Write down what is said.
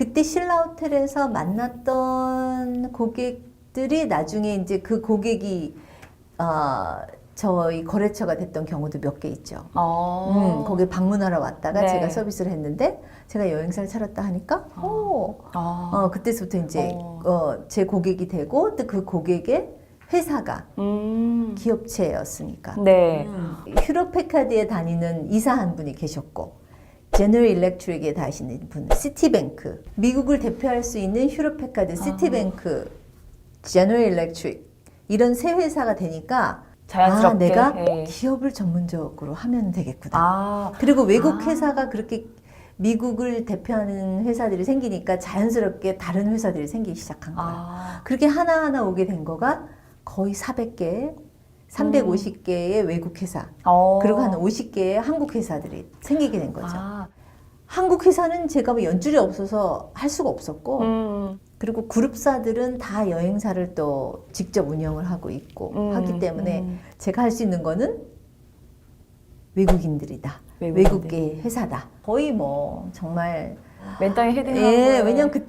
그때 신라 호텔에서 만났던 고객들이 나중에 이제 그 고객이 어, 저희 거래처가 됐던 경우도 몇 개 있죠. 어. 음, 거기 방문하러 왔다가 네. 제가 서비스를 했는데 제가 여행사를 차렸다 하니까 오, 아. 어, 그때부터 이제 어. 어, 제 고객이 되고 또 그 고객의 회사가 음. 기업체였으니까 네. 음. 휴로페카드에 다니는 이사 한 분이 계셨고 제너럴 일렉트릭에 다니시는 분 시티뱅크 미국을 대표할 수 있는 휴로페카드 시티뱅크 제너럴 일렉트릭 이런 세 회사가 되니까 자연스럽게. 아, 내가 예. 기업을 전문적으로 하면 되겠구나 아. 그리고 외국 아. 회사가 그렇게 미국을 대표하는 회사들이 생기니까 자연스럽게 다른 회사들이 생기기 시작한 거야 아. 그렇게 하나하나 오게 된 거가 거의 400개, 350개의 외국 회사, 어. 그리고 한 50개의 한국 회사들이 생기게 된 거죠. 아. 한국 회사는 제가 뭐 연줄이 없어서 할 수가 없었고, 음. 그리고 그룹사들은 다 여행사를 또 직접 운영을 하고 있고 음. 하기 때문에 음. 제가 할 수 있는 거는 외국인들이다. 외국인들. 외국계 회사다. 거의 뭐 정말 맨 땅에 헤딩하고. 예, 왜냐면 그때